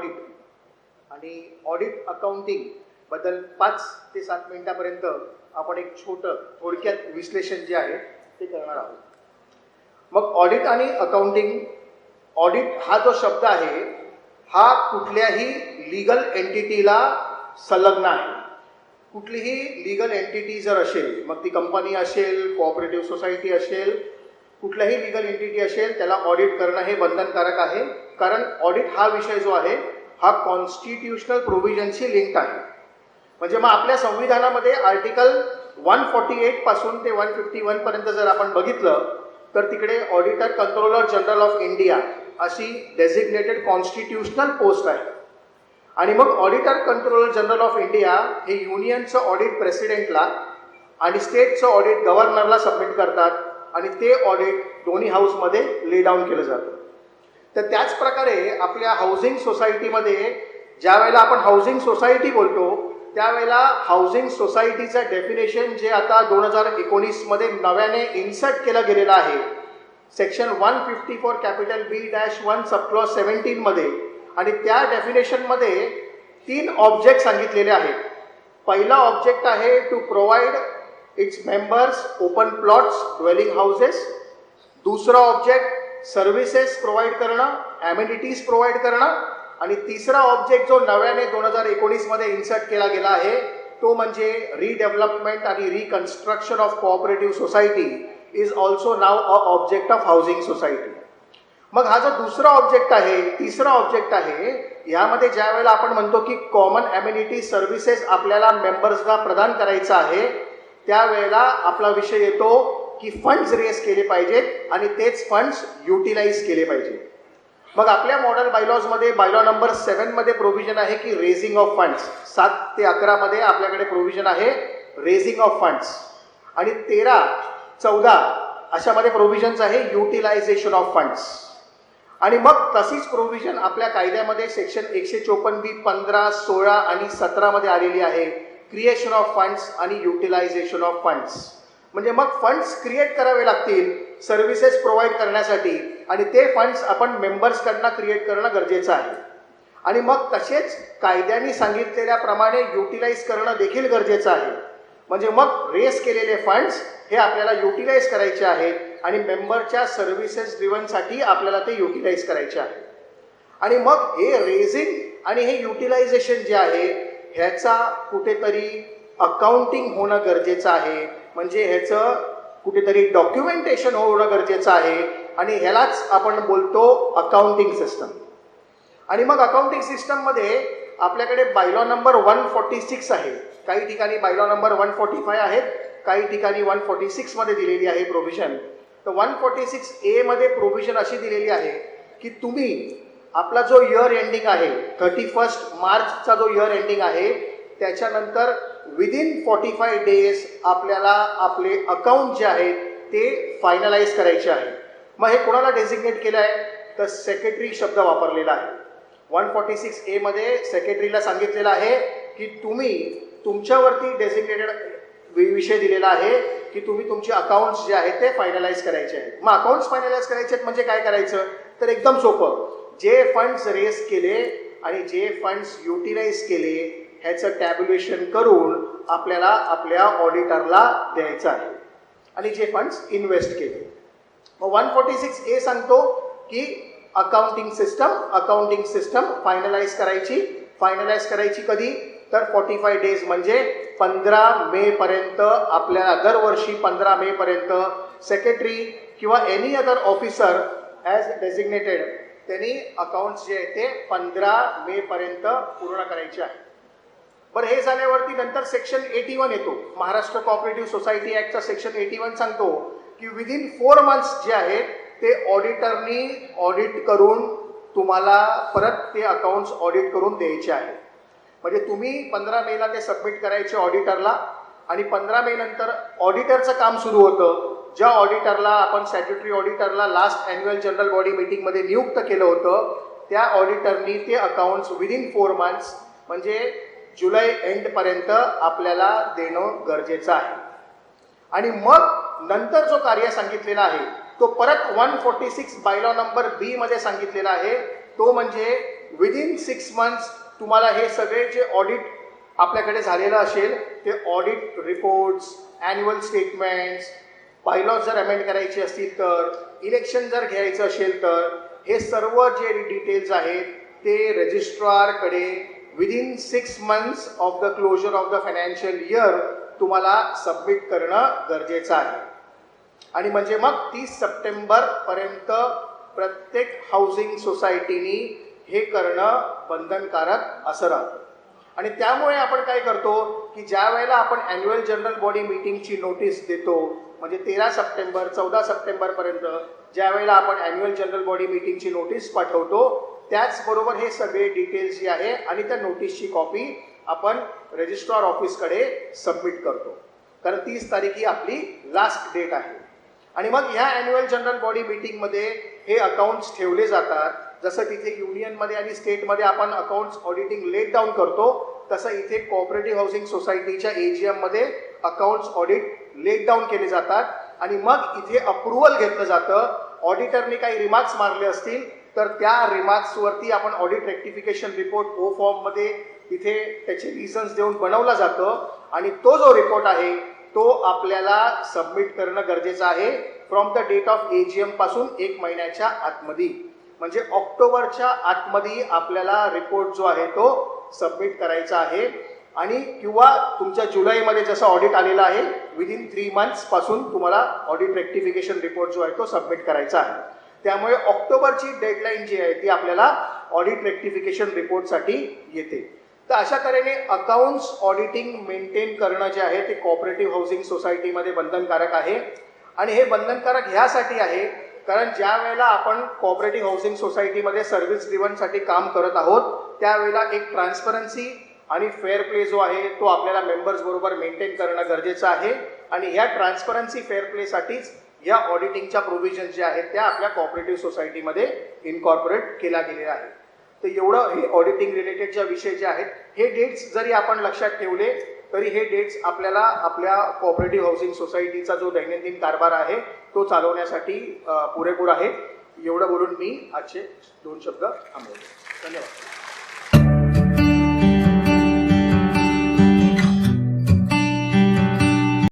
Audit आणि audit अकाउंटिंगबद्दल पाच ते सात मिनिटापर्यंत आपण एक छोटं थोडक्यात विश्लेषण जे आहे ते करणार आहोत. मग ऑडिट आणि अकाउंटिंग ऑडिट हा जो शब्द आहे हा कुठल्याही लिगल एंटिटीला संलग्न आहे. कुठलीही लिगल एंटिटी जर असेल मग ती कंपनी असेल कोऑपरेटिव्ह सोसायटी असेल कुठल्याही लिगल एंटिटी असेल त्याला ऑडिट करणं हे बंधनकारक आहे. कारण ऑडिट हा विषय जो आहे हा कॉन्स्टिट्युशनल प्रोव्हिजनशी लिंक आहे. म्हणजे मग आपल्या संविधानामध्ये आर्टिकल वन फॉर्टी एटपासून ते वन फिफ्टी वन पर्यंत जर आपण बघितलं तर तिकडे auditor controller general of India अशी डेझिग्नेटेड कॉन्स्टिट्युशनल पोस्ट आहे. आणि मग auditor controller general of India हे युनियनचं ऑडिट प्रेसिडेंटला आणि स्टेटचं ऑडिट गव्हर्नरला सबमिट करतात आणि ते ऑडिट दोन्ही हाऊसमध्ये ले डाऊन केलं जातं. तर त्याच प्रकारे आपल्या हाऊसिंग सोसायटीमध्ये ज्या वेळेला आपण हाऊसिंग सोसायटी बोलतो त्यावेळेला हाऊसिंग सोसायटीचं डेफिनेशन जे आता दोन हजार एकोणीसमध्ये नव्याने इन्सर्ट केलं गेलेलं आहे. Section one fifty four capital B dash one subclause सेवन्टीनमध्ये आणि त्या डेफिनेशनमध्ये तीन ऑब्जेक्ट सांगितलेले आहेत. पहिला ऑब्जेक्ट आहे to provide its members open plots dwelling houses दुसरा ऑब्जेक्ट सर्व्हिसेस प्रोव्हाइड करणं ॲम्युनिटीज प्रोव्हाइड करणं आणि तिसरा ऑब्जेक्ट जो नव्याने दोन हजार एकोणीसमध्ये इन्सर्ट केला गेला आहे तो म्हणजे रिडेव्हलपमेंट आणि reconstruction of cooperative society is also now a object of housing society मग हा जो दुसरा ऑब्जेक्ट आहे तिसरा ऑब्जेक्ट आहे यामध्ये ज्या वेळेला आपण म्हणतो की कॉमन ॲम्युनिटी सर्व्हिसेस आपल्याला मेंबर्सला प्रदान करायचं आहे त्यावेळेला आपला विषय येतो की फंड्स रेस केले पाहिजेत आणि तेच फंड्स युटिलाइज केले पाहिजे. मग आपल्या मॉडेल बायलॉजमध्ये बायलॉ नंबर सेवनमध्ये प्रोव्हिजन आहे की रेझिंग ऑफ फंड्स सात ते अकरामध्ये आपल्याकडे प्रोव्हिजन आहे रेझिंग ऑफ फंड्स आणि तेरा चौदा अशामध्ये प्रोव्हिजन्स आहे युटिलायझेशन ऑफ फंड्स आणि मग तशीच प्रोव्हिजन आपल्या कायद्यामध्ये सेक्शन एकशे चोपन्न बी पंधरा सोळा आणि सतरामध्ये आलेली आहे. क्रिएशन ऑफ फंड्स आणि युटिलायझेशन ऑफ फंड्स म्हणजे मग फंड्स क्रिएट करावे लागतील सर्व्हिसेस प्रोव्हाइड करण्यासाठी आणि ते फंड्स आपण मेंबर्सकडनं क्रिएट करणं गरजेचं आहे. आणि मग तसेच कायद्याने सांगितलेल्याप्रमाणे युटिलाइज करणं देखील गरजेचं आहे. म्हणजे मग रेस केलेले फंड्स हे आपल्याला युटिलाइज करायचे आहेत आणि मेंबरच्या सर्व्हिसेस ड्रिवनसाठी आपल्याला ते युटिलाइज करायचे आहे. आणि मग हे रेझिंग आणि हे युटिलायझेशन जे आहे ह्याचा कुठेतरी अकाउंटिंग होणं गरजेचं आहे. म्हणजे ह्याचं कुठेतरी डॉक्युमेंटेशन होणं गरजेचं आहे आणि ह्यालाच आपण बोलतो अकाउंटिंग सिस्टम आणि मग अकाउंटिंग सिस्टममध्ये आपल्याकडे bylaw number one forty six आहे. काही ठिकाणी bylaw number one forty five आहेत काही ठिकाणी वन फॉर्टी सिक्समध्ये दिलेली आहे प्रोव्हिजन तर वन फॉर्टी सिक्स एमध्ये प्रोव्हिजन अशी दिलेली आहे की तुम्ही आपला जो इयर एंडिंग आहे थर्टी फर्स्ट मार्चचा जो इयर एंडिंग आहे त्याच्यानंतर विदिन फॉर्टी फाय डेज आपल्याला आपले अकाउंट जे आहेत ते फायनलाइज करायचे आहे. मग हे कोणाला डेझिग्नेट केलं आहे तर सेक्रेटरी शब्द वापरलेला आहे. वन फॉर्टी सिक्स एमध्ये सेक्रेटरीला सांगितलेलं आहे की तुम्ही तुमच्यावरती डेझिग्नेटेड विषय दिलेला आहे की तुम्ही तुमचे अकाउंट्स जे आहेत ते फायनलाइज करायचे आहेत. मग अकाउंट्स फायनलाइज करायचे आहेत म्हणजे काय करायचं? तर एकदम सोपं. जे फंड्स रेस केले आणि जे फंड्स युटिलाइज केले ह्याचं टॅब्युलेशन करून आपल्याला आपल्या ऑडिटरला द्यायचं आहे. आणि जे फंड्स इन्व्हेस्ट केले. मग वन फोर्टी सिक्स ए सांगतो की accounting system accounting system finalise करायची. फायनलाइज करायची कधी? तर फॉर्टी फाय डेज म्हणजे पंधरा मेपर्यंत आपल्याला दरवर्षी पंधरा मेपर्यंत सेक्रेटरी किंवा any other officer as designated त्यांनी अकाउंट्स जे आहेत ते पंधरा मेपर्यंत पूर्ण करायचे आहे बरं हे झाल्यावरती नंतर सेक्शन एटी वन येतो. महाराष्ट्र कॉपरेटिव्ह सोसायटी ॲक्टचा सेक्शन एटी वन सांगतो की विदिन फोर मंथ्स जे आहेत ते ऑडिटरनी ऑडिट करून तुम्हाला परत ते अकाउंट्स ऑडिट करून द्यायचे आहे. म्हणजे तुम्ही पंधरा मेला ते सबमिट करायचे ऑडिटरला आणि पंधरा मे नंतर ऑडिटरचं काम सुरू होतं. ज्या ऑडिटरला आपण सॅट्युटरी ऑडिटरला लास्ट अॅन्युअल जनरल बॉडी मीटिंगमध्ये नियुक्त केलं होतं त्या ऑडिटरनी ते अकाउंट्स विदिन फोर मंथ्स म्हणजे जुलै एंडपर्यंत आपल्याला देणं गरजेचं आहे. आणि मग नंतर जो कार्य सांगितलेला आहे तो परत one forty six bylaw number B मध्ये सांगितलेला आहे. तो म्हणजे विदिन सिक्स मंथ्स तुम्हाला हे सगळे जे ऑडिट आपल्याकडे झालेलं असेल ते audit reports annual statements bylaws जर अमेंड करायची असतील तर इलेक्शन जर घ्यायचं असेल तर हे सर्व जे डिटेल्स आहेत ते रजिस्ट्रारकडे within six months of the closure of the financial year तुम्हाला सबमिट करणं गरजेचं आहे. आणि म्हणजे मग तीस सप्टेंबरपर्यंत प्रत्येक हाऊसिंग सोसायटीनी हे करणं बंधनकारक असं राहतं. आणि त्यामुळे आपण काय करतो की ज्या वेळेला आपण अॅन्युअल जनरल बॉडी मीटिंगची नोटीस देतो म्हणजे तेरा सप्टेंबर चौदा सप्टेंबरपर्यंत ज्या वेळेला आपण अॅन्युअल जनरल बॉडी मीटिंगची नोटीस पाठवतो त्याचबरोबर हे सगळे डिटेल्स जे आहे आणि त्या नोटीसची कॉपी आपण रजिस्ट्रार ऑफिसकडे सबमिट करतो. कारण तीस तारीख ही आपली लास्ट डेट आहे. आणि मग ह्या अॅन्युअल जनरल बॉडी मीटिंगमध्ये हे अकाउंट्स ठेवले जातात. जसं तिथे युनियनमध्ये आणि स्टेटमध्ये आपण अकाउंट्स ऑडिटिंग लेट डाऊन करतो तसं इथे कोऑपरेटिव्ह हाऊसिंग सोसायटीच्या ए जी एममध्ये अकाउंट्स ऑडिट लेट डाऊन केले जातात आणि मग इथे अप्रुव्हल घेतलं जातं. ऑडिटरने काही रिमार्क्स मारले असतील तर त्या रिमार्क्सवरती आपण ऑडिट रेक्टिफिकेशन रिपोर्ट ओ फॉर्ममध्ये इथे त्याचे रिझन्स देऊन बनवला जातं. आणि तो जो रिपोर्ट आहे तो आपल्याला सबमिट करणं गरजेचं आहे from the date of A G पासून एक महिन्याच्या आतमध्ये म्हणजे ऑक्टोबरच्या आतमध्ये आपल्याला रिपोर्ट जो आहे तो सबमिट करायचा आहे. आणि किंवा तुमच्या जुलैमध्ये जसं ऑडिट आलेलं आहे विदिन थ्री मंथ्सपासून तुम्हाला ऑडिट रेक्टिफिकेशन रिपोर्ट जो आहे तो सबमिट करायचा आहे. त्यामुळे ऑक्टोबरची डेडलाईन जी आहे ती आपल्याला ऑडिट रेक्टिफिकेशन रिपोर्टसाठी येते. तर अशा तऱ्हेने अकाउंट्स ऑडिटिंग मेंटेन करणं जे आहे ते कॉपरेटिव्ह हाऊसिंग सोसायटीमध्ये बंधनकारक आहे. आणि हे बंधनकारक ह्यासाठी आहे कारण ज्या वेळेला आपण कॉपरेटिव्ह हाऊसिंग सोसायटीमध्ये सर्व्हिस ड्रिव्हनसाठी काम करत आहोत त्यावेळेला एक ट्रान्सपरन्सी आणि फेअर प्ले जो आहे तो आपल्याला मेंबर्स बरोबर मेंटेन करणं गरजेचं आहे. आणि ह्या ट्रान्सपरन्सी फेअर प्लेसाठीच या ऑडिटिंगच्या प्रोव्हिजन ज्या आहेत त्या आपल्या कॉपरेटिव्ह सोसायटीमध्ये इनकॉर्पोरेट केल्या गेलेल्या आहेत. तर एवढं हे ऑडिटिंग रिलेटेड ज्या विषय जे आहेत हे डेट्स जरी आपण लक्षात ठेवले तरी हे डेट्स आपल्याला आपल्या कॉपरेटिव्ह हाऊसिंग सोसायटीचा जो दैनंदिन कारभार आहे तो चालवण्यासाठी पुरेपूर आहे. एवढं बोलून मी आजचे दोन शब्द थांबवले धन्यवाद.